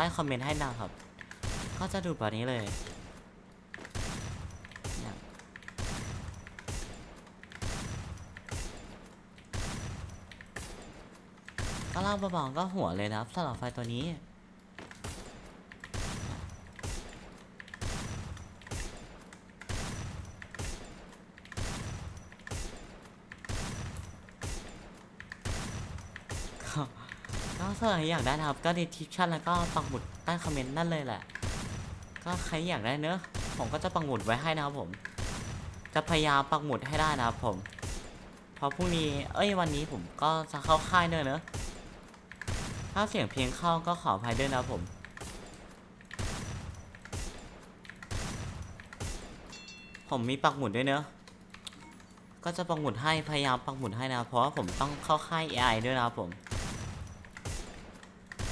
ต้คอมเมนต์ให้นะครับ ก็จะดูแบบนี้เลยก็ล่างเบาๆก็หัวเลยนะครับสำหรับไฟตัวนี้ ก็ ก็ถ้าใครอยากได้นะครับ ก็ดีทิปชั่นแล้วก็ปักหมุดใต้คอมเมนต์นั่นเลยแหละ ก็ใครอยากได้เนอะผมก็จะปักหมุดไว้ให้นะครับผม จะพยายามปักหมุดให้ได้นะครับผม เพราะพรุ่งนี้ เอ้ยวันนี้ผมก็จะเข้าค่ายเนอะเนอะถ้าเสียงเพลงเข้าก็ขออภัยด้วยนะครับผมผมมีปักหมุดด้วยเนอะ ก็จะปักหมุดให้ พยายามปักหมุดให้นะ เพราะว่าผมต้องเข้าค่าย AI ด้วยนะครับผมเ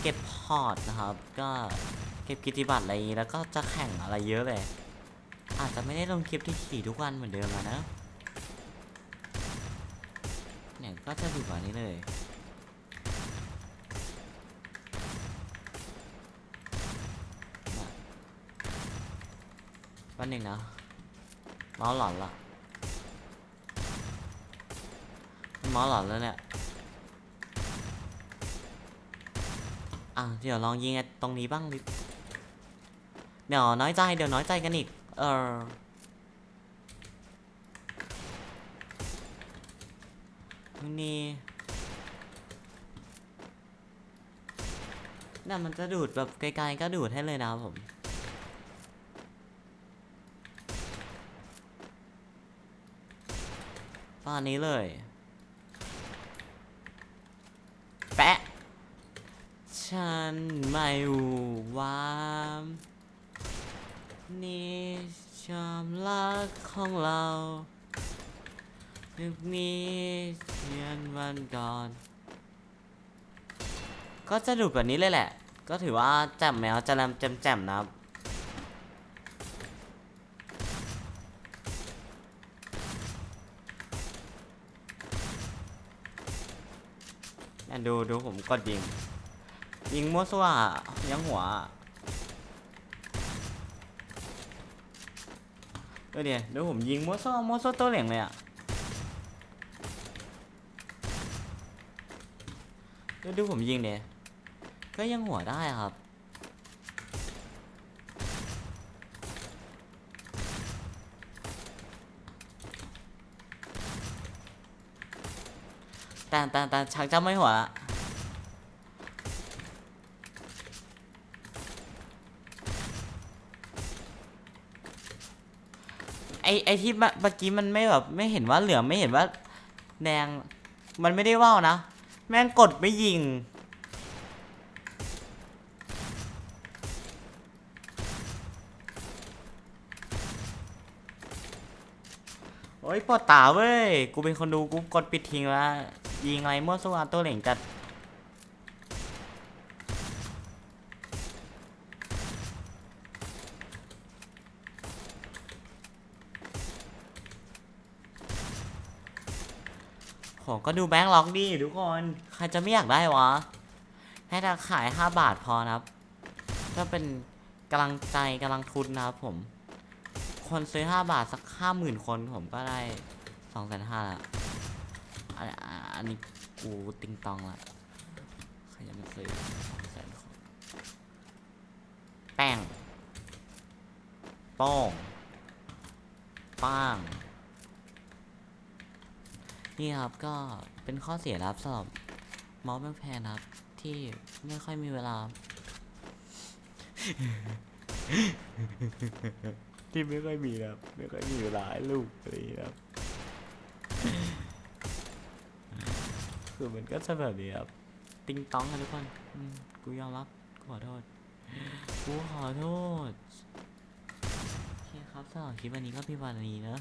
ก็บพอร์ตนะครับ ก็เก็บกิจติบัตรอะไรอย่างงี้แล้วก็จะแข่งอะไรเยอะเลย อาจจะไม่ได้ลงคลิปที่ขี่ทุกวันเหมือนเดิมแล้วนะเนี่ยก็จะดูแบบนี้เลยวันหนึ่งนะเมาส์หลอนละเมาส์หลอนแล้วเนี่ย อะเดี๋ยวลองยิงตรงนี้บ้างดิเดี๋ยวน้อยใจเดี๋ยวน้อยใจกันอีก เออนี่น่ะมันจะดูดแบบไกลๆก็ดูดให้เลยนะผมตอนนี้เลย แปะ ฉันไม่รู้ว่านี่ชามรักของเรานึกนี้เชียนวันก่อน ก็จะดูแบบนี้เลยแหละ ก็ถือว่าแจ่มแมวจะแรมแจ่มแจ่มนะครับเนี่ยดูดูผมกดยิง ยิงมั่วซั่วยังหัวดูดิดูผมยิงมั่วซั่วมั่วซั่วตัวเหล่งเลยอะดูดูผมยิงเนี่ยก็ยังหัวได้ครับ แต่แต่แต่ชักจะไม่หัวละ อไอที่เมื่อกี้มันไม่แบบไม่เห็นว่าเหลืองไม่เห็นว่า แดงมันไม่ได้ว่าวนะ แม่งกดไม่ยิง โอ้ยปวดตาเว้ย กูเป็นคนดูกูกดปิดทิ้งแล้วยิงอะไรมั่วซั่วตัวเหล่งจัด โหก็ดูแบงค์ล็อกดีทุกคน ใครจะไม่อยากได้วะ ให้ราขาย 5 บาทพอนะครับ ก็เป็นกำลังใจกำลังทุนนะครับผม คนซื้อ 5 บาทสัก 50,000 คนผมก็ได้2 5 0 0 0ละอันอันอันนี้กูติงตองละใครจะมาซื้อแสนคนแป้งโป้งป้าง นี่ครับก็เป็นข้อเสียนะครับสำหรับเมาส์แม่งแพนนะครับ ที่ไม่ค่อยมีเวลา ที่ไม่ค่อยมีนะครับ ไม่ค่อยมีเวลาให้ลูกอะไรอย่างเงี้ยครับคือมันก็จะแบบนี้ครับ ติงต้องกันทุกคนอืมกูยอมรับกูขอโทษ กูขอโทษ ครับสำหรับคลิปวันนี้ก็พี่วันนี้เนอะ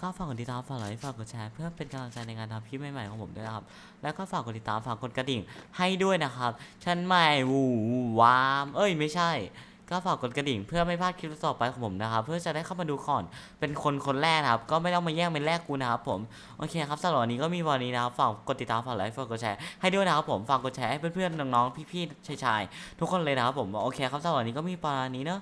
ก็ฝากกดติดตามฝากไลค์ฝากกดแชร์เพื่อเป็นกำลังใจในการทำคลิปใหม่ๆของผมด้วยนะครับ แล้วก็ฝากกดติดตามฝากกดกระดิ่งให้ด้วยนะครับฉันไม่วูวาม เอ้ยไม่ใช่ ก็ฝากกดกระดิ่งเพื่อไม่พลาดคลิปต่อไปของผมนะครับ เพื่อจะได้เข้ามาดูก่อนเป็นคนคนแรกนะครับ ก็ไม่ต้องมาแย่งเป็นแรกกูนะครับผมโอเคครับสำหรับวันนี้ก็มีวันนี้นะครับฝากกดติดตามฝากไลค์ฝากกดแชร์ให้ด้วยนะครับผมฝากกดแชร์ให้เพื่อนๆน้องๆพี่ๆชายๆทุกคนเลยนะครับผมโอเคครับสำหรับวันนี้ก็มีประมาณนี้เนอะ